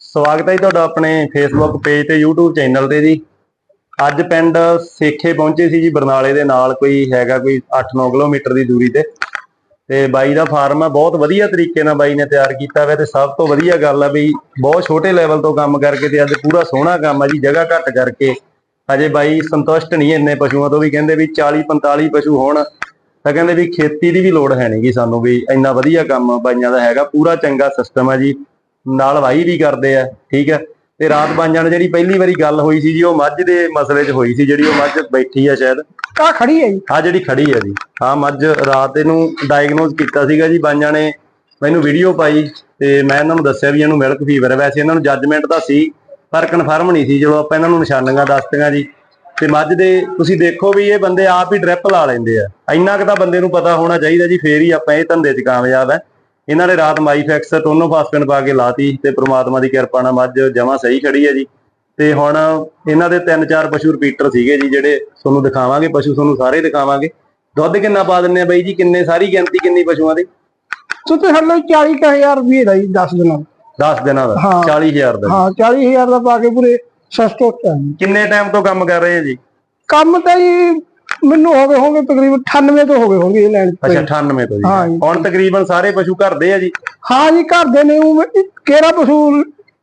ਸਵਾਗਤ ਹੈ ਜੀ ਤੁਹਾਡਾ ਆਪਣੇ ਫੇਸਬੁੱਕ ਪੇਜ ਤੇ YouTube ਚੈਨਲ ਤੇ ਜੀ। ਅੱਜ ਪਿੰਡ ਸੇਖੇ ਪਹੁੰਚੇ ਸੀ ਜੀ ਬਰਨਾਲੇ ਦੇ ਨਾਲ, ਕੋਈ ਹੈਗਾ ਕੋਈ 8-9 ਕਿਲੋਮੀਟਰ ਦੀ ਦੂਰੀ ਤੇ। ਤੇ ਬਾਈ ਦਾ ਫਾਰਮ ਆ, ਬਹੁਤ ਵਧੀਆ ਤਰੀਕੇ ਨਾਲ ਬਾਈ ਨੇ ਤਿਆਰ ਕੀਤਾ ਹੋਇਆ ਤੇ ਸਭ ਤੋਂ ਵਧੀਆ ਗੱਲ ਆ ਵੀ ਬਹੁਤ ਛੋਟੇ ਲੈਵਲ ਤੋਂ ਕੰਮ ਕਰਕੇ ਤੇ ਅੱਜ ਪੂਰਾ ਸੋਹਣਾ ਕੰਮ ਆ ਜੀ, ਜਗ੍ਹਾ ਘੱਟ ਕਰਕੇ। ਅਜੇ ਬਾਈ ਸੰਤੁਸ਼ਟ ਨਹੀਂ ਇੰਨੇ ਪਸ਼ੂਆਂ ਤੋਂ ਵੀ, ਕਹਿੰਦੇ ਵੀ 40-45 ਪਸ਼ੂ ਹੋਣ, ਤਾਂ ਕਹਿੰਦੇ ਵੀ ਖੇਤੀ ਦੀ ਵੀ ਲੋੜ ਹੈ ਨਹੀਂਗੀ ਸਾਨੂੰ ਵੀ ਇੰਨਾ ਵਧੀਆ ਕੰਮ ਬਾਈਆਂ ਦਾ ਹੈਗਾ ਪੂਰਾ ਚੰਗਾ ਸਿਸਟਮ ਆ ਜੀ। ਨਾਲ ਵਾਹੀ ਵੀ ਕਰਦੇ ਆ ਠੀਕ ਹੈ ਤੇ ਰਾਤ ਬਾਈਆਂ ਨਾਲ ਜਿਹੜੀ ਪਹਿਲੀ ਵਾਰੀ ਗੱਲ ਹੋਈ ਸੀ ਜੀ ਉਹ ਮੱਝ ਦੇ ਮਸਲੇ 'ਚ ਹੋਈ ਸੀ ਜਿਹੜੀ ਉਹ ਮੱਝ ਬੈਠੀ ਆ ਸ਼ਾਇਦ। ਆ ਖੜੀ ਹੈ ਜੀ। ਆ ਜਿਹੜੀ ਖੜੀ ਹੈ ਜੀ। ਆ ਮੱਝ ਰਾਤ ਇਹਨੂੰ ਡਾਇਗਨੋਸ ਕੀਤਾ ਸੀਗਾ ਜੀ ਬਾਈਆਂ ਨੇ ਮੈਨੂੰ ਵੀਡੀਓ ਪਾਈ ਤੇ ਮੈਂ ਇਹਨਾਂ ਨੂੰ ਦੱਸਿਆ ਵੀ ਇਹਨੂੰ ਮਿਲਕ ਫੀਵਰ ਹੈ ਵੈਸੇ ਇਹਨਾਂ ਨੂੰ ਜੱਜਮੈਂਟ ਤਾਂ ਸੀ ਪਰ ਕਨਫਰਮ ਨਹੀਂ ਸੀ ਜਦੋਂ ਆਪਾਂ ਇਹਨਾਂ ਨੂੰ ਨਿਸ਼ਾਨੀਆਂ ਦੱਸਤੀਆਂ ਜੀ। ਤੇ ਮੱਝ ਦੇ ਤੁਸੀਂ ਦੇਖੋ ਵੀ ਇਹ ਬੰਦੇ ਆਪ ਹੀ ਡ੍ਰਿਪ ਲਾ ਲੈਂਦੇ ਆ। ਇੰਨਾ ਕੁ ਤਾਂ ਬੰਦੇ ਨੂੰ ਪਤਾ ਹੋਣਾ ਚਾਹੀਦਾ ਜੀ ਫੇਰ ਹੀ ਆਪਾਂ ਇਹ ਧੰਦੇ 'ਚ ਕਾਮਯਾਬ ਹੈ ਇਹਨਾਂ ਨੇ ਰਾਤ ਮਾਈਫੈਕਸ ਟੋਨੋਫਾਸਫੇਨ ਪਾ ਕੇ ਲਾਤੀ ਤੇ ਪ੍ਰਮਾਤਮਾ ਦੀ ਕਿਰਪਾ ਨਾਲ ਮੱਝ ਜਮਾ ਸਹੀ ਖੜੀ ਹੈ ਜੀ। ਤੇ ਹੁਣ ਇਹਨਾਂ ਦੇ ਤਿੰਨ ਚਾਰ ਪਸ਼ੂ ਰਿਪੀਟਰ ਸੀਗੇ ਜੀ ਜਿਹੜੇ ਤੁਹਾਨੂੰ ਦਿਖਾਵਾਂਗੇ ਪਸ਼ੂ ਤੁਹਾਨੂੰ ਸਾਰੇ ਦਿਖਾਵਾਂਗੇ। ਦੁੱਧ ਕਿੰਨਾ ਪਾ ਦਿੰਨੇ ਆ ਬਾਈ ਜੀ? ਕਿੰਨੇ ਸਾਰੀ ਗਿਣਤੀ ਕਿੰਨੀ ਪਸ਼ੂਆਂ ਦੀ? ਸੁੱਤੇ ਹੱਲੇ 40000 ਰੁਪਏ ਦਾ ਜੀ 10 ਦਿਨਾਂ ਦਾ। 10 ਦਿਨਾਂ ਦਾ ਹਾਂ। 40000 ਦਾ ਹਾਂ 40000 ਦਾ ਪਾ ਕੇ ਪੂਰੇ ਸਸਤੋ ਕਿੰਨੇ ਟਾਈਮ ਤੋਂ ਕੰਮ ਕਰ ਰਹੇ ਆ ਜੀ? ਕੰਮ ਤਾਂ ਜੀ ਮੈਨੂੰ ਹੋ ਗਏ ਹੋਣਗੇ ਤਕਰੀਬਨ 98 ਤੋਂ ਹੋ ਗਏ ਹੋਣਗੇ ਇਹ ਲੈਣ ਅੱਛਾ 98 ਤੋਂ ਜੀ। ਹਾਂ ਜੀ। ਹੁਣ ਤਕਰੀਬਨ ਸਾਰੇ ਪਸ਼ੂ ਘਰ ਦੇ ਆ ਜੀ? ਹਾਂ ਜੀ ਘਰ ਦੇ ਨੇ ਉਹ ਕਿਹੜਾ ਪਸ਼ੂ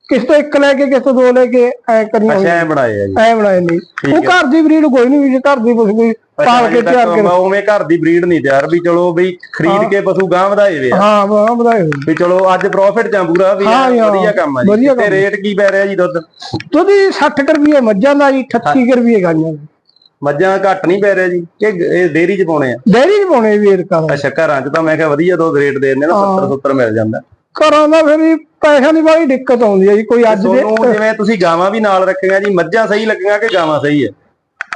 ਕਿਸ ਤੋਂ ਇੱਕ ਲੈ ਕੇ ਕਿਸ ਤੋਂ ਦੋ ਲੈ ਕੇ ਐ ਕਰਨੀ ਅੱਛਾ ਐ ਬਣਾਏ ਆ ਜੀ। ਐ ਬਣਾਏ ਨਹੀਂ ਉਹ। ਘਰ ਦੀ ਬਰੀਡ ਕੋਈ ਨਹੀਂ ਵੀ ਜੇ ਘਰ ਦੀ ਪਸ਼ੂ ਕੋਈ ਪਾਲ ਕੇ ਤਿਆਰ ਕਰ। ਉਵੇਂ ਘਰ ਦੀ ਬਰੀਡ ਨਹੀਂ ਤਿਆਰ ਵੀ ਚਲੋ ਵੀ ਖਰੀਦ ਕੇ ਪਸ਼ੂ ਗਾਂ ਵਧਾਏ ਵੇ ਆ। ਹਾਂ ਵਾਹ ਵਧਾਏ ਹੋਏ। ਵੀ ਚਲੋ ਅੱਜ ਪ੍ਰੋਫਿਟ ਜਾਂ ਪੂਰਾ ਵੀ ਹਾਂ ਜੀ, ਐਨ ਹਾਂ। ਵਧੀਆ ਕੰਮ ਆ ਜੀ। ਵਧੀਆ ਤੇ ਕੰਮ। ਰੇਟ ਕੀ ਪੈ ਰਿਹਾ ਜੀ ਦੁੱਧ? ਦੁੱਧ ਜੀ 60 ਕੁ ਰੁਪਏ ਮੱਝਾਂ ਦਾ ਜੀ 38 ਕੁ ਰੁਪਏ ਗਾਈਆਂ ਦਾ। ਮੱਝਾਂ ਘੱਟ ਨਹੀਂ ਪੈ ਰਿਹਾ ਜੀ ਕਿ ਇਹ ਡੇਅਰੀ 'ਚ ਪਾਉਣੇ ਆ। ਡੇਰੀ ਚ ਪਾਉਣੇ ਵੀ ਏਰਕਾ ਦਾ ਅੱਛਾ ਘਰਾਂ 'ਚ ਤਾਂ ਮੈਂ ਕਿਹਾ ਵਧੀਆ ਦੁੱਧ ਰੇਟ ਦੇ ਦਿੰਦੇ ਨਾ 70 70 ਮਿਲ ਜਾਂਦਾ। ਘਰਾਂ ਦਾ ਫਿਰ ਵੀ ਪੈਸਿਆਂ ਦੀ ਬੜੀ ਦਿੱਕਤ ਆਉਂਦੀ ਹੈ ਜੀ ਕੋਈ ਅੱਜ ਦੇ ਤੁਹਾਨੂੰ ਜਿਵੇਂ ਤੁਸੀਂ ਗਾਵਾਂ ਵੀ ਨਾਲ ਰੱਖੀਆਂ ਜੀ ਮੱਝਾਂ ਸਹੀ ਲੱਗੀਆਂ ਕਿ ਗਾਵਾਂ ਸਹੀ ਹੈ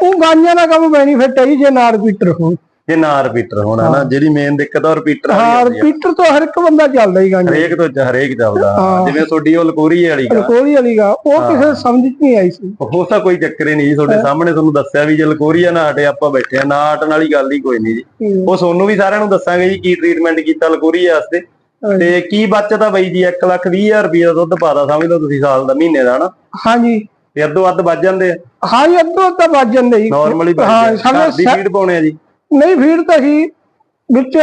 ਉਹ ਗਾਈਆਂ ਦਾ ਕੰਮ ਬੈਨੀਫਿਟ ਹੈ ਜੀ ਜੇ ਨਾ ਰਿਪੀਟਰ ਹੋ ਜੇ ਨਾ ਰਿਪੀਟਰ ਹੋਣਾ ਨਾ ਜਿਹੜੀ ਮੇਨ ਦਿੱਕਤ ਆ ਰਿਪੀਟਰ ਹਾਂ ਆ। ਰਿਪੀਟਰ ਤੋਂ ਹਰ ਇੱਕ ਬੰਦਾ ਚੱਲਦਾ ਹੀ ਗਾਈਆਂ ਹਰੇਕ ਤੋਂ ਹਰੇਕ ਚੱਲਦਾ। ਹਾਂ। ਜਿਵੇਂ ਤੁਹਾਡੀ ਉਹ ਲਕੋਰੀ ਵਾਲੀ ਗਾ। ਕੋਲੀ ਵਾਲੀ ਗਾ ਉਹ ਕਿਸੇ ਸਮਝ ਚ ਨਹੀਂ ਆਈ ਸੀ। ਉਹ ਤਾਂ ਕੋਈ ਚੱਕਰ ਹੀ ਨਹੀਂ ਜੀ ਤੁਹਾਡੇ ਸਾਹਮਣੇ ਤੁਹਾਨੂੰ ਦੱਸਿਆ ਵੀ ਜੇ ਲਕੋਰੀਆ ਨਾ ਹਟੇ ਆਪਾਂ ਬੈਠੇ ਆ। ਨਾ ਹਟਣ ਵਾਲੀ ਗੱਲ ਹੀ ਕੋਈ ਨਹੀਂ ਜੀ। ਹੂੰ। ਉਹ ਤੁਹਾਨੂੰ ਵੀ ਸਾਰਿਆਂ ਨੂੰ ਦੱਸਾਂਗੇ ਜੀ ਕੀ ਟ੍ਰੀਟਮੈਂਟ ਕੀਤਾ ਲਕੋਰੀਆ ਵਾਸਤੇ। ਹਾਂਜੀ। ਤੇ ਕੀ ਬਚਤ ਆ ਬਾਈ ਜੀ 1 ਲੱਖ 20 ਹਜ਼ਾਰ ਰੁਪਏ ਦਾ ਦੁੱਧ ਪਾਦਾ ਸਮਝ ਲਓ ਤੁਸੀਂ ਸਾਲ ਦਾ ਮਹੀਨੇ ਦਾ ਹਨਾ? ਹਾਂਜੀ ਤੇ ਅੱਧੋ ਅੱਧ ਵੱਜ ਜਾਂਦੇ ਆ। ਹਾਂ ਜੀ ਅੱਧੋ ਤਾਂ ਵੱਜ ਜਾਂਦੇ ਜੀ। ਨਾਰਮਲੀ ਹਾਂ ਸਾਡੇ ਫੀਡ ਪਾਉਣੇ ਆ ਜੀ। ਨਹੀਂ ਫੀਡ ਤਾਂ ਹੀ ਵਿੱਚ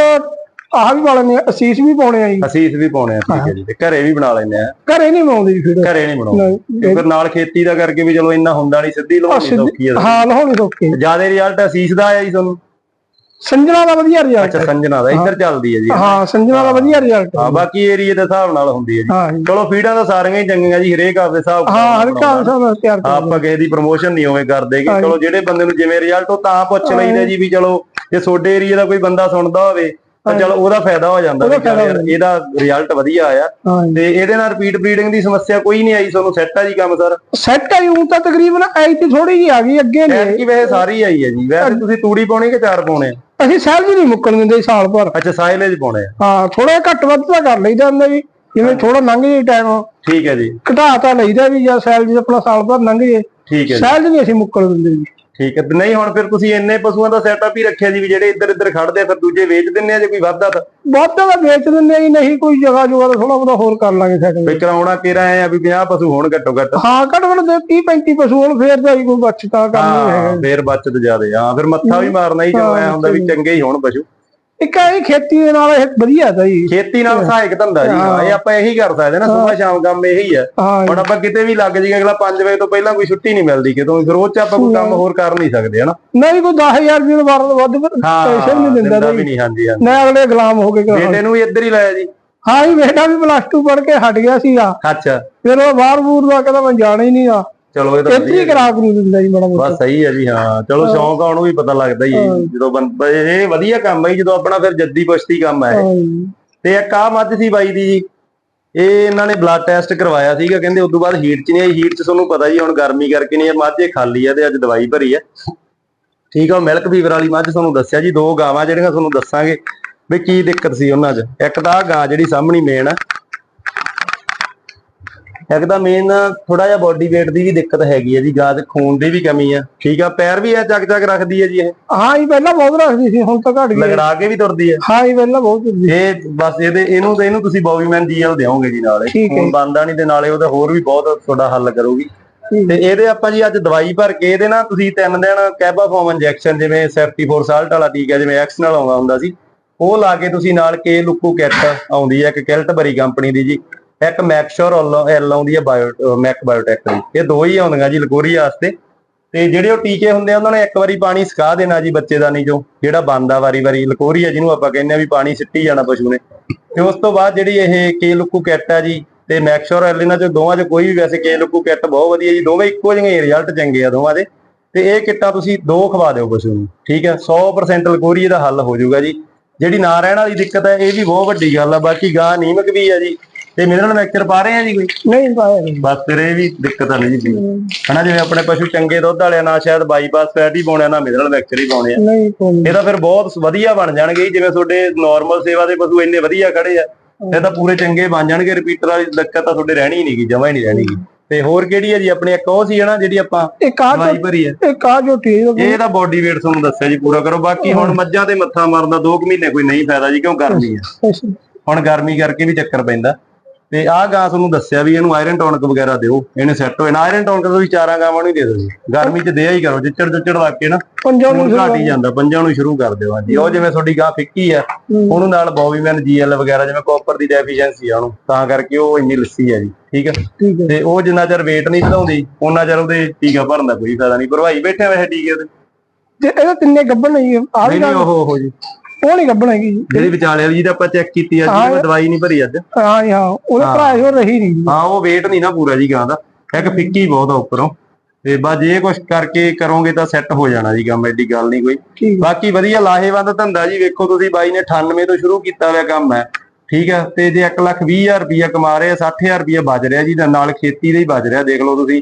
ਆਹ ਵੀ ਵਾਲੇ ਨੇ ਅਸੀਸ ਵੀ ਪਾਉਣੇ ਆ ਜੀ। ਅਸੀਸ ਵੀ ਪਾਉਣੇ ਆ ਠੀਕ ਹੈ ਜੀ ਤੇ ਘਰੇ ਵੀ ਬਣਾ ਲੈਂਦੇ ਆ ਘਰੇ ਨਹੀਂ ਪਾਉਂਦੇ ਜੀ ਫੀਡ ਘਰੇ ਨਹੀਂ ਬਣਾਉਂਦੇ। ਫਿਰ ਨਾਲ ਖੇਤੀ ਦਾ ਕਰਕੇ ਵੀ ਚਲੋ ਇੰਨਾ ਹੁੰਦਾ ਨਹੀਂ ਸਿੱਧੀ ਲਾਉਣੀ ਸੌਖੀ ਹੈ। ਹਾਂ ਲਾਹੌਣੀ ਸੌਖੇ ਜ਼ਿਆਦਾ ਰਿਜ਼ਲਟ ਅਸੀਸ ਦਾ ਆਇਆ ਜੀ ਤੁਹਾਨੂੰ। ਸੰਜਣਾ ਦਾ ਵਧੀਆ ਰਿਜ਼ਲਟ ਅੱਛਾ ਸੰਜਨਾ ਦਾ ਇੱਧਰ ਚੱਲਦੀ ਹੈ ਜੀ। ਹਾਂ ਸੰਜਣਾ ਦਾ ਵਧੀਆ ਰਿਜ਼ਲਟ ਹਾਂ। ਬਾਕੀ ਏਰੀਏ ਦੇ ਹਿਸਾਬ ਨਾਲ ਹੁੰਦੀ ਹੈ ਜੀ। ਚਲੋ ਫੀਡਾਂ ਤਾਂ ਸਾਰੀਆਂ ਹੀ ਚੰਗੀਆਂ ਜੀ ਹਰੇਕ ਆਪਦੇ ਹਿਸਾਬ ਹਾਂ ਹਰ ਬਣਾਉਂਦਾ। ਕੰਮ ਸਭ ਤਿਆਰ ਕਰ ਆਪਾਂ ਕਿਸੇ ਦੀ ਪ੍ਰੋਮੋਸ਼ਨ ਨਹੀਂ ਉਵੇਂ ਕਰਦੇ ਕਿ ਚਲੋ ਜਿਹੜੇ ਬੰਦੇ ਨੂੰ ਜਿਵੇਂ ਰਿਜ਼ਲਟ ਉਹ ਤਾਂ ਪੁੱਛ ਲਈਦਾ ਜੀ ਵੀ ਚਲੋ ਜੇ ਤੁਹਾਡੇ ਏਰੀਏ ਦਾ ਕੋਈ ਬੰਦਾ ਸੁਣਦਾ ਹੋਵੇ ਤਾਂ ਚਲੋ ਉਹਦਾ ਫਾਇਦਾ ਹੋ ਜਾਂਦਾ ਵੀ ਚੱਲ ਯਾਰ ਇਹਦਾ ਰਿਜ਼ਲਟ ਵਧੀਆ ਆਇਆ। ਜੀ। ਤੇ ਇਹਦੇ ਨਾਲ ਰਿਪੀਟ ਬਰੀਡਿੰਗ ਦੀ ਸਮੱਸਿਆ ਕੋਈ ਨਹੀਂ ਆਈ ਤੁਹਾਨੂੰ ਸੈੱਟ ਆ ਜੀ ਕੰਮ ਸਰ ਸੈੱਟ ਆਈ ਹੁਣ ਤਾਂ ਤਕਰੀਬਨ ਐ ਤੇ ਥੋੜੀ ਜੀ ਆ ਗਈ ਅੱਗੇ ਨੇ ਐਤਕੀ ਵੈਸੇ ਸਾਰੀ ਆਈ ਹੈ ਜੀ। ਵੈਸੇ ਤੁਸੀਂ ਤੂੜੀ ਪਾਉਣੀ ਕਿ ਚਾਰ ਪਾਉਣੇ? ਆ? ਅਸੀਂ ਸੈਲਰੀ ਨਹੀਂ ਮੁੱਕਣ ਦਿੰਦੇ ਸਾਲ ਭਰ। ਅੱਛਾ ਸਾਇਲੇਜ ਪਾਉਣੇ ਆ। ਹਾਂ ਥੋੜਾ ਘੱਟ ਵੱਧ ਤਾਂ ਕਰ ਲਈਦਾ ਹੁੰਦਾ ਜੀ ਜਿਵੇਂ ਥੋੜਾ ਲੰਘ ਜੇ ਟਾਈਮ ਠੀਕ ਹੈ ਜੀ। ਘਟਾ ਤਾਂ ਲਈਦਾ ਵੀ ਜਾਂ ਸੈਲਰੀ ਆਪਣਾ ਸਾਲ ਭਰ ਲੰਘ ਜੇ ਠੀਕ ਹੈ ਜੀ। ਸੈਲਰੀ ਅਸੀਂ ਮੁੱਕਣ ਦਿੰਦੇ ਜੀ। ਠੀਕ ਹੈ ਤੇ ਨਹੀਂ ਹੁਣ ਫਿਰ ਤੁਸੀਂ ਇੰਨੇ ਪਸ਼ੂਆਂ ਦਾ ਸੈਟਅਪ ਹੀ ਰੱਖਿਆ ਜੀ ਵੀ ਜਿਹੜੇ ਇੱਧਰ ਇੱਧਰ ਖੜਦੇ ਆ ਫਿਰ ਦੂਜੇ ਵੇਚ ਦਿੰਨੇ ਆ ਜੇ ਕੋਈ ਵਾਧਾ ਤਾਂ? ਬਹੁਤਾ ਤਾਂ ਵੇਚ ਦਿੰਦੇ ਆ ਜੀ ਨਹੀਂ ਕੋਈ ਜਗ੍ਹਾ ਜੁਗਾ ਥੋੜਾ ਬਹੁਤਾ ਹੋਰ ਕਰ ਲਾਂਗੇ ਸੈਟ ਵੀ ਕਰਾਉਣਾ ਕਿਹੜਾ ਆਏ ਆ ਵੀ 50 ਪਸ਼ੂ ਹੋਣ ਘੱਟੋ ਘੱਟ? ਹਾਂ ਘੱਟ ਘੱਟ ਦੇ 30 35 ਪਸ਼ੂ ਹੋਣ ਫੇਰ ਤਾਂ ਕੋਈ ਬਚਤਾ ਕਰਨੀ ਹਾਂ ਫਿਰ ਬਚਤ ਜ਼ਿਆਦੇ ਹਾਂ ਫਿਰ ਮੱਥਾ ਵੀ ਮਾਰਨਾ ਹੀ ਐ ਹੁੰਦਾ ਵੀ ਚੰਗੇ ਹੀ ਹੋਣ ਪਸ਼ੂ। ਇੱਕ ਇਹ ਖੇਤੀ ਦੇ ਨਾਲ ਇਹ ਵਧੀਆ ਤਾਂ ਜੀ। ਖੇਤੀ ਨਾਲ ਸਹਾਇਕ ਧੰਦਾ ਜੀ। ਹਾਂ, ਇਹ ਆਪਾਂ ਇਹੀ ਕਰ ਸਕਦੇ ਨਾ ਸਵੇਰ ਸ਼ਾਮ ਕੰਮ ਇਹੀ ਹੈ ਹਾਂ। ਹੁਣ ਆਪਾਂ ਕਿਤੇ ਵੀ ਲੱਗ ਜਾਈਏ ਅਗਲਾ 5 ਵਜੇ ਤੋਂ ਪਹਿਲਾਂ ਕੋਈ ਛੁੱਟੀ ਨਹੀਂ ਮਿਲਦੀ ਕਿਤੋਂ। ਫਿਰ ਉਹ ਚ ਆਪਾਂ ਕੋਈ ਕੰਮ ਹੋਰ ਕਰ ਨਹੀਂ ਸਕਦੇ ਹਨਾ? ਨਹੀਂ ਕੋਈ 10000 ਰੁਪਏ ਤੋਂ ਬਾਅਦ ਵੱਧ ਪੈਸੇ ਨਹੀਂ ਦਿੰਦਾ ਵੀ ਨਹੀਂ ਹਾਂਜੀ ਹਾਂਜੀ। ਨਾ ਅਗਲੇ ਗੁਲਾਮ ਹੋ ਕੇ ਕਰਾ ਬੇਟੇ ਨੂੰ ਵੀ ਇੱਧਰ ਹੀ ਲਾਇਆ ਜੀ। ਹਾਂ ਜੀ ਬੇਟਾ ਵੀ ਪਲੱਸ 2 ਪੜ੍ਹ ਕੇ ਹਟ ਗਿਆ ਸੀਗਾ। ਅੱਛਾ। ਫਿਰ ਉਹ ਬਾਹਰ ਬੂਰ ਦਾ ਕਹਿੰਦਾ ਮੈਂ ਜਾਣਾ ਹੀ ਨਹੀਂ ਆ। ਚਲੋ ਇਹ ਤਾਂ ਇੱਥੇ ਹੀ ਕਰਾ ਕਰੂ ਦਿੰਦਾ ਜੀ ਬੜਾ ਮੋਟਾ। ਬਸ ਸਹੀ ਹੈ ਜੀ ਹਾਂ। ਚਲੋ ਸ਼ੌਂਕ ਆ ਉਹਨੂੰ ਵੀ ਪਤਾ ਲੱਗਦਾ ਹੀ ਹੈ। ਜਦੋਂ ਇਹ ਵਧੀਆ ਕੰਮ ਹੈ ਜਦੋਂ ਆਪਣਾ ਫਿਰ ਜੱਦੀ ਪੁਸ਼ਤੀ ਕੰਮ ਹੈ। ਹਾਂ। ਤੇ ਇੱਕ ਆ ਮੱਝ ਸੀ ਬਾਈ ਦੀ ਜੀ। ਇਹ ਇਹਨਾਂ ਨੇ ਬਲੱਡ ਟੈਸਟ ਕਰਵਾਇਆ ਸੀਗਾ ਕਹਿੰਦੇ ਉਸ ਤੋਂ ਬਾਅਦ ਹੀਟ ਚ ਨਹੀਂ ਆਈ। ਹੀਟ ਚ ਤੁਹਾਨੂੰ ਪਤਾ ਜੀ ਹੁਣ ਗਰਮੀ ਕਰਕੇ ਨਹੀਂ ਮੱਝ ਇਹ ਖਾਲੀ ਆ ਤੇ ਅੱਜ ਦਵਾਈ ਭਰੀ ਆ। ਠੀਕ ਆ ਮਿਲਕ ਫੀਵਰ ਵਾਲੀ ਮੱਝ ਤੁਹਾਨੂੰ ਦੱਸਿਆ ਜੀ। ਦੋ ਗਾਵਾਂ ਜਿਹੜੀਆਂ ਤੁਹਾਨੂੰ ਦੱਸਾਂਗੇ ਵੀ ਕੀ ਦਿੱਕਤ ਸੀ ਉਹਨਾਂ 'ਚ। ਇੱਕ ਤਾਂ ਗਾਂ ਜਿਹੜੀ ਸਾਹਮਣੀ ਮੇਨ ਆ ਇੱਕ ਤਾਂ ਮੇਨ ਥੋੜਾ ਜਿਹਾ ਬਾਡੀ weight ਦੀ ਵੀ ਦਿੱਕਤ ਹੈਗੀ ਹੈ ਜੀ ਗਾਂ ਦੇ ਖੂਨ ਦੀ ਵੀ ਕਮੀ ਆ ਠੀਕ ਆ? ਪੈਰ ਵੀ ਐ ਚੱਕ ਚੱਕ ਰੱਖਦੀ ਹੈ ਜੀ ਇਹ। ਹਾਂ ਇਹ ਪਹਿਲਾਂ ਬਹੁਤ ਰੱਖਦੀ ਸੀ ਹੁਣ ਤਾਂ ਘਟ ਗਈ ਲਗੜਾ ਕੇ ਵੀ ਤੁਰਦੀ ਹੈ ਹਾਂ ਇਹ ਪਹਿਲਾਂ ਬਹੁਤ ਹੁੰਦੀ ਇਹ ਬਸ ਇਹਦੇ ਇਹਨੂੰ ਤੇ ਇਹਨੂੰ ਤੁਸੀਂ ਬੋਬੀਮੈਨ ਜੀਐਲ ਦਿਓਗੇ ਜੀ ਨਾਲੇ। ਖੂਨ ਬੰਦਾ ਨਹੀਂ ਤੇ ਨਾਲੇ ਉਹਦਾ ਹੋਰ ਵੀ ਬਹੁਤ ਤੁਹਾਡਾ ਹੱਲ ਕਰੂਗੀ। ਤੇ ਇਹਦੇ ਆਪਾਂ ਜੀ ਅੱਜ ਦਵਾਈ ਭਰ ਕੇ ਇਹਦੇ ਨਾਲ ਤੁਸੀਂ ਤਿੰਨ ਦਿਨ ਕੈਬਾ ਫਾਰਮ ਇੰਜੈਕਸ਼ਨ ਜਿਵੇਂ ਸੈਫਟੀ ਫੋਰ ਸਾਲਟ ਵਾਲਾ ਟੀਕਾ ਜਿਵੇਂ ਐਕਸ ਨਾਲ ਆਉਂਦਾ ਹੁੰਦਾ ਸੀ ਉਹ ਲਾ ਕੇ ਤੁਸੀਂ ਨਾਲ ਕੇ ਲੁੱਕੂ ਕਿੱਟ ਆਉਂਦੀ ਹੈ ਇੱਕ ਕਿਲਟਬਰੀ ਕੰਪਨੀ ਦੀ ਜੀ। ਇੱਕ ਮੈਕਸ਼ੋਰ ਐਲ ਆਉਂਦੀ ਹੈ ਬਾਇਓ ਮੈਕ ਬਾਇਓਟੈਕ ਦੀ। ਇਹ ਦੋ ਹੀ ਆਉਂਦੀਆਂ ਜੀ ਲਕੋਰੀ ਵਾਸਤੇ। ਤੇ ਜਿਹੜੇ ਉਹ ਟੀਕੇ ਹੁੰਦੇ ਆ, ਉਹਨਾਂ ਨੇ ਇੱਕ ਵਾਰੀ ਪਾਣੀ ਸਕਾ ਦੇਣਾ ਜੀ ਬੱਚੇ ਦਾ ਬੱਚੇਦਾਨੀ ਜੋ ਜਿਹੜਾ ਬੰਦਾ ਵਾਰੀ-ਵਾਰੀ ਲਕੋਰੀ ਆ ਜਿਹਨੂੰ ਆਪਾਂ ਕਹਿੰਦੇ ਆ ਵੀ ਪਾਣੀ ਸਿੱਟੀ ਜਾਣਾ ਪਸ਼ੂ ਨੇ। ਤੇ ਉਸ ਤੋਂ ਬਾਅਦ ਜਿਹੜੀ ਇਹ ਕੇ ਲੁੱਕੂ ਕਿੱਟ ਆ ਜੀ, ਤੇ ਮੈਕਸ਼ੋਰ ਐਲ ਇਹਨਾਂ ਚੋਂ ਦੋਵਾਂ ਚ ਕੋਈ ਵੀ ਵੈਸੇ ਕੇ ਲੁੱਕੂ ਕਿੱਟ ਬਹੁਤ ਵਧੀਆ ਜੀ। ਦੋਵੇਂ ਇੱਕੋ ਜਿਹੇ ਰਿਜ਼ਲਟ ਚੰਗੇ ਆ ਦੋਵਾਂ ਦੇ। ਤੇ ਇਹ ਕਿੱਟਾਂ ਤੁਸੀਂ ਦੋ ਖਵਾ ਦਿਓ ਪਸ਼ੂ ਨੂੰ, ਠੀਕ ਹੈ 100% ਲਕੋਰੀ ਇਹਦਾ ਹੱਲ ਹੋ ਜਾਊਗਾ ਜੀ। ਜਿਹੜੀ ਨਾ ਰਹਿਣ ਵਾਲੀ ਦਿੱਕਤ ਹੈ, ਇਹ ਵੀ ਬਹੁਤ ਵੱਡੀ ਗੱਲ ਆ। ਬਾਕੀ ਗਾਂ ਨੀਮਕ ਵੀ ਆ ਜੀ। ਤੇ ਮਿਨਰਲ ਮਿਕਸਚਰ ਪਾ ਰਹੇ ਆ ਜੀ ਕੋਈ? ਨਹੀਂ ਪਾਇਆ ਨਹੀਂ ਬਸ ਫਿਰ ਇਹ ਵੀ ਦਿੱਕਤ ਆ ਨਹੀਂ ਜੀ। ਹਨਾ ਜਿਵੇਂ ਆਪਣੇ ਪਸ਼ੂ ਚੰਗੇ ਦੁੱਧ ਵਾਲਿਆਂ ਨਾਲ ਸ਼ਾਇਦ ਬਾਈਪਾਸ ਫੈਟ ਹੀ ਪਾਉਣੇ ਆ ਨਾ ਮਿਨਰਲ ਮਿਕਸਚਰ ਹੀ ਪਾਉਣੇ ਆ। ਨਹੀਂ ਪਾਉਂਦੀ ਇਹ ਤਾਂ ਫਿਰ ਬਹੁਤ ਵਧੀਆ ਬਣ ਜਾਣਗੇ ਜਿਵੇਂ ਤੁਹਾਡੇ ਨਾਰਮਲ ਸੇਵਾ ਦੇ ਪਸ਼ੂ ਇੰਨੇ ਵਧੀਆ ਖੜੇ ਆ ਇਹ ਤਾਂ ਪੂਰੇ ਚੰਗੇ ਬਣ ਜਾਣਗੇ ਰਿਪੀਟਰ ਵਾਲੀ ਦਿੱਕਤ ਤਾਂ ਤੁਹਾਡੇ ਰਹਿਣੀ ਨਹੀਂਗੀ ਜਮਾ ਹੀ ਨਹੀਂ ਰਹਿਣੀਗੀ ਤੇ ਹੋਰ ਕਿਹੜੀ ਹੈ ਜੀ ਆਪਣੀ ਇੱਕ ਉਹ ਸੀ ਹਨਾ ਜਿਹੜੀ ਆਪਾਂ ਇੱਕ ਆ ਦਵਾਈ ਭਰੀ ਹੈ ਇੱਕ ਆ ਝੋਟੀ ਇਹ ਤਾਂ ਬਾਡੀ weight ਤੁਹਾਨੂੰ ਦੱਸਿਆ ਜੀ ਪੂਰਾ ਕਰੋ ਬਾਕੀ ਹੁਣ ਮੱਝਾਂ ਤੇ ਮੱਥਾ ਮਾਰਨ ਦਾ 2 ਮਹੀਨੇ ਕੋਈ ਨਹੀਂ ਫਾਇਦਾ ਜੀ ਕਿਉਂ ਗਰਮੀ ਆ? ਹੁਣ ਗਰਮੀ ਕਰਕੇ ਵੀ ਚੱਕਰ ਪੈਂਦਾ। ਤੇ ਆਹ ਗਾਂ ਤੁਹਾਨੂੰ ਦੱਸਿਆ ਵੀ ਇਹਨੂੰ ਆਇਰਨ ਟੌਨਕ ਵਗੈਰਾ ਦਿਓ ਇਹਨੇ ਸੈੱਟ ਹੋਏ ਨਾ ਆਇਰਨ ਟੌਨਕ ਤੁਸੀਂ ਚਾਰਾਂ ਗਾਵਾਂ ਨੂੰ ਹੀ ਦੇ ਦਿਓ ਗਰਮੀ 'ਚ ਦਿਆ ਹੀ ਕਰੋ ਚਿੱਚੜ ਚਿੱਚੜ ਲੱਗ ਕੇ ਨਾ ਪੰਜਾਂ ਨੂੰ ਘਟ ਹੀ ਜਾਂਦਾ ਪੰਜਾਂ ਨੂੰ ਸ਼ੁਰੂ ਕਰ ਦਿਓ। ਹਾਂਜੀ ਉਹ ਜਿਵੇਂ ਤੁਹਾਡੀ ਗਾਂ ਫਿੱਕੀ ਆ ਉਹਨੂੰ ਨਾਲ ਬੋਬੀਮੈਨ ਜੀਐਲ ਵਗੈਰਾ ਜਿਵੇਂ ਕਾਪਰ ਦੀ ਡੈਫੀਸ਼ੀਐਂਸੀ ਆ ਉਹਨੂੰ ਤਾਂ ਕਰਕੇ ਉਹ ਇੰਨੀ ਲੱਸੀ ਆ ਜੀ ਠੀਕ ਹੈ ਹੈ ਤੇ ਉਹ ਜਿੰਨਾ ਚਿਰ weight ਨਹੀਂ ਵਧਾਉਂਦੀ ਉਹਨਾਂ ਚਿਰ ਉਹਦੇ ਟੀਕਾ ਭਰਨ ਦਾ ਕੋਈ ਫਾਇਦਾ ਨਹੀਂ। ਭਰਵਾਈ ਬੈਠੇ ਆ ਵੈਸੇ ਟੀਕੇ ਤੇ ਇਹਦੇ ਤਿੰਨੇ ਗੱਬਣ ਨਹੀਂ ਆ ਵੀ ਉਹ ਉਹ ਜੀ। ਉਹ ਨਹੀਂ ਗੱਬਣ ਹੈਗੀ। ਜੀ ਜਿਹੜੀ ਵਿਚਾਲੇ ਵਾਲੀ ਜਿਹਦਾ ਆਪਾਂ ਚੈੱਕ ਕੀਤੀ ਆ ਜੀ ਮੈਂ ਦਵਾਈ ਨਹੀਂ ਭਰੀ ਅੱਜ। ਹਾਂ ਜੀ, ਹਾਂ। ਉਹਦੇ ਭਰਾ ਉਹ ਰਹੀ ਨਹੀਂ ਜੀ। ਹਾਂ ਉਹ weight ਨਹੀਂ ਨਾ ਪੂਰਾ ਜੀ ਗਾਂ ਦਾ। ਇੱਕ ਫਿੱਕੀ ਬਹੁਤ ਆ ਉੱਪਰੋਂ। ਤੇ ਬਸ ਜੇ ਕੁਝ ਕਰਕੇ ਕਰੋਗੇ ਤਾਂ ਸੈੱਟ ਹੋ ਜਾਣਾ ਜੀ ਕੰਮ ਐਡੀ ਗੱਲ ਨਹੀਂ ਕੋਈ। ਠੀਕ ਬਾਕੀ ਵਧੀਆ ਲਾਹੇਵੰਦ ਧੰਦਾ ਜੀ ਵੇਖੋ ਤੁਸੀਂ ਬਾਈ ਨੇ 98 ਤੋਂ ਸ਼ੁਰੂ ਕੀਤਾ ਹੋਇਆ ਕੰਮ ਹੈ। ਠੀਕ ਹੈ ਤੇ ਜੇ 1 ਲੱਖ 20 ਹਜ਼ਾਰ ਰੁਪਇਆ ਕਮਾ ਰਹੇ ਆ 60000 ਰੁਪਇਆ ਬਚ ਰਿਹਾ ਜੀ ਦਾ ਨਾਲ ਖੇਤੀ ਦੇ ਹੀ ਬਚ ਰਿਹਾ। ਦੇਖ ਲਓ ਤੁਸੀਂ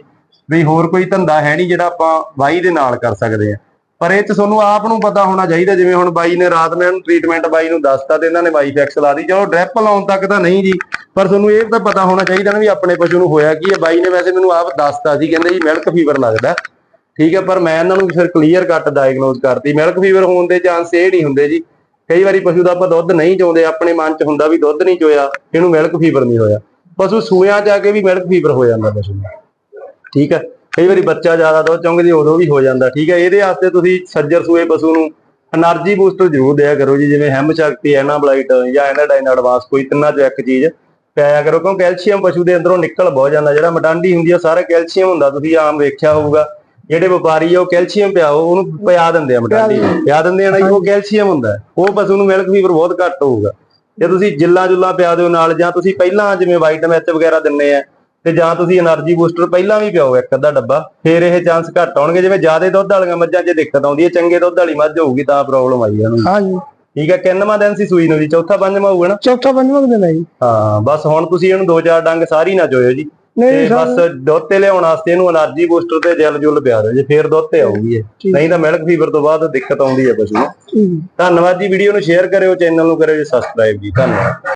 ਵੀ ਹੋਰ ਕੋਈ ਧੰਦਾ ਹੈ ਨਹੀਂ ਜਿਹੜਾ ਆਪਾਂ ਬਾਈ ਦੇ ਨਾਲ ਕਰ ਸਕਦੇ ਆ ਪਰ ਇਹ ਚ ਤੁਹਾਨੂੰ ਆਪ ਨੂੰ ਪਤਾ ਹੋਣਾ ਚਾਹੀਦਾ, ਜਿਵੇਂ ਹੁਣ ਬਾਈ ਨੇ ਰਾਤ ਨੂੰ ਟ੍ਰੀਟਮੈਂਟ ਬਾਈ ਨੂੰ ਦੱਸਤਾ ਤੇ ਇਹਨਾਂ ਨੇ ਵਾਈ ਫੈਕਸ ਲਾ ਦੀ ਚਲੋ ਡ੍ਰਿਪ ਲਾਉਣ ਤੱਕ ਤਾਂ ਨਹੀਂ ਜੀ, ਪਰ ਤੁਹਾਨੂੰ ਇਹ ਤਾਂ ਪਤਾ ਹੋਣਾ ਚਾਹੀਦਾ ਨਾ ਵੀ ਆਪਣੇ ਪਸ਼ੂ ਨੂੰ ਹੋਇਆ ਕੀ ਹੈ। ਬਾਈ ਨੇ ਵੈਸੇ ਮੈਨੂੰ ਆਪ ਦੱਸਤਾ ਸੀ, ਕਹਿੰਦੇ ਜੀ ਮਿਲਕ ਫੀਵਰ ਲੱਗਦਾ। ਠੀਕ ਹੈ, ਪਰ ਮੈਂ ਇਹਨਾਂ ਨੂੰ ਫਿਰ ਕਲੀਅਰ ਕੱਟ ਡਾਇਗਨੋਸ ਕਰਤੀ। ਮਿਲਕ ਫੀਵਰ ਹੋਣ ਦੇ ਚਾਂਸ ਇਹ ਨਹੀਂ ਹੁੰਦੇ ਜੀ। ਕਈ ਵਾਰੀ ਪਸ਼ੂ ਦਾ ਆਪਾਂ ਦੁੱਧ ਨਹੀਂ ਚੋਂਦੇ, ਆਪਣੇ ਮਨ 'ਚ ਹੁੰਦਾ ਵੀ ਦੁੱਧ ਨਹੀਂ ਚੋਇਆ, ਇਹਨੂੰ ਮਿਲਕ ਫੀਵਰ ਨਹੀਂ ਹੋਇਆ। ਪਸ਼ੂ ਸੂਇਆਂ 'ਚ ਆ ਕੇ ਵੀ ਮਿਲਕ ਫੀਵਰ ਹੋ ਜਾਂਦਾ ਪਸ਼ੂ ਨੂੰ। ਠੀਕ ਹੈ ਕਈ ਵਾਰੀ ਬੱਚਾ ਜ਼ਿਆਦਾ ਦੁੱਧ ਚੁੰਗਦੀ ਉਦੋਂ ਵੀ ਹੋ ਜਾਂਦਾ ਠੀਕ ਹੈ। ਇਹਦੇ ਵਾਸਤੇ ਤੁਸੀਂ ਸੱਜਰ ਸੂਏ ਪਸ਼ੂ ਨੂੰ ਐਨਰਜੀ ਬੂਸਟਰ ਜ਼ਰੂਰ ਦਿਆ ਕਰੋ ਜੀ ਜਿਵੇਂ ਹੈਮ ਸ਼ਕਤੀ ਐਨਾਬਲਾਈਟ ਜਾਂ ਐਨਾਡਾਈਨ ਐਡਵਾਂਸ ਕੋਈ ਤਿੰਨਾਂ ਚ ਇੱਕ ਚੀਜ਼ ਪਿਆਇਆ ਕਰੋ ਕਿਉਂ ਕੈਲਸ਼ੀਅਮ ਪਸ਼ੂ ਦੇ ਅੰਦਰੋਂ ਨਿਕਲ ਬਹੁਤ ਜਾਂਦਾ ਜਿਹੜਾ ਮਡਾਂਡੀ ਹੁੰਦੀ ਆ ਸਾਰਾ ਕੈਲਸ਼ੀਅਮ ਹੁੰਦਾ ਤੁਸੀਂ ਆਮ ਵੇਖਿਆ ਹੋਊਗਾ। ਜਿਹੜੇ ਵਪਾਰੀ ਆ ਉਹ ਕੈਲਸ਼ੀਅਮ ਪਿਆਓ ਉਹਨੂੰ ਪਿਆ ਦਿੰਦੇ ਆ ਮਡਾਂਡੀ ਪਿਆ ਦਿੰਦੇ ਆ। ਨਾ ਉਹ ਕੈਲਸ਼ੀਅਮ ਹੁੰਦਾ ਉਹ ਪਸ਼ੂ ਨੂੰ ਮਿਲਕ ਫੀਵਰ ਬਹੁਤ ਘੱਟ ਹੋਊਗਾ। ਜੇ ਤੁਸੀਂ ਜਿੱਲਾ ਜੁੱਲਾ ਪਿਆ ਦਿਓ ਨਾਲ ਜਾਂ ਤੁਸੀਂ ਪਹਿਲਾਂ ਜਿਵੇਂ ਵਾਈਟਾਮਿਨ ਐਚ ਵਗੈਰਾ ਦਿੰਨੇ ਆ ਤੇ ਜਾਂ ਤੁਸੀਂ એનર્ਜੀ ਬੂਸਟਰ ਪਹਿਲਾਂ ਵੀ ਪਿਓ ਇੱਕ ਅੱਧਾ ਡੱਬਾ ਫੇਰ ਇਹ ਚਾਂਸ ਘੱਟ ਆਉਣਗੇ। ਜਿਵੇਂ ਜ਼ਿਆਦਾ ਦੁੱਧ ਵਾਲੀਆਂ ਮੱਝਾਂ 'ਚ ਦਿੱਕਤ ਆਉਂਦੀ ਹੈ ਚੰਗੇ ਦੁੱਧ ਵਾਲੀ ਮੱਝ ਹੋਊਗੀ ਤਾਂ ਪ੍ਰੋਬਲਮ ਆਈ ਜਾਣੀ ਹਾਂਜੀ। ਠੀਕ ਹੈ ਕਿੰਨਵਾਂ ਦਿਨ ਸੀ ਸੂਈ ਨੂੰ ਜੀ? ਚੌਥਾ ਪੰਜਵਾਂ ਹੋਊਗਾ ਨਾ? ਚੌਥਾ ਪੰਜਵਾਂ ਦਿਨ ਹੈ ਜੀ। ਹਾਂ ਬਸ ਹੁਣ ਤੁਸੀਂ ਇਹਨੂੰ ਦੋ ਚਾਰ ਡੰਗ ਸਾਰੀ ਨਾ ਜੋਇਓ ਜੀ। ਨਹੀਂ ਬਸ ਦੁੱਧ ਲਿਆਉਣ ਵਾਸਤੇ ਇਹਨੂੰ એનર્ਜੀ ਬੂਸਟਰ ਤੇ ਜਲ ਜੁਲ ਪਿਆ ਦਿਓ ਜੇ ਫੇਰ ਦੁੱਧ ਤੇ ਇਹ। ਨਹੀਂ ਤਾਂ ਮਿਲਕ ਫੀਵਰ ਤੋਂ ਬਾਅਦ ਦਿੱਕਤ ਆਉਂਦੀ ਹੈ ਪਸ਼ੂ ਨੂੰ। ਧੰਨਵਾਦ ਜੀ ਵੀਡੀਓ ਨੂੰ ਸ਼ੇਅਰ ਕਰਿਓ ਚੈਨਲ ਨੂੰ ਕਰਿਓ ਜੀ ਸਬਸਕ੍ਰਾਈਬ ਜੀ। ਧੰਨਵਾਦ।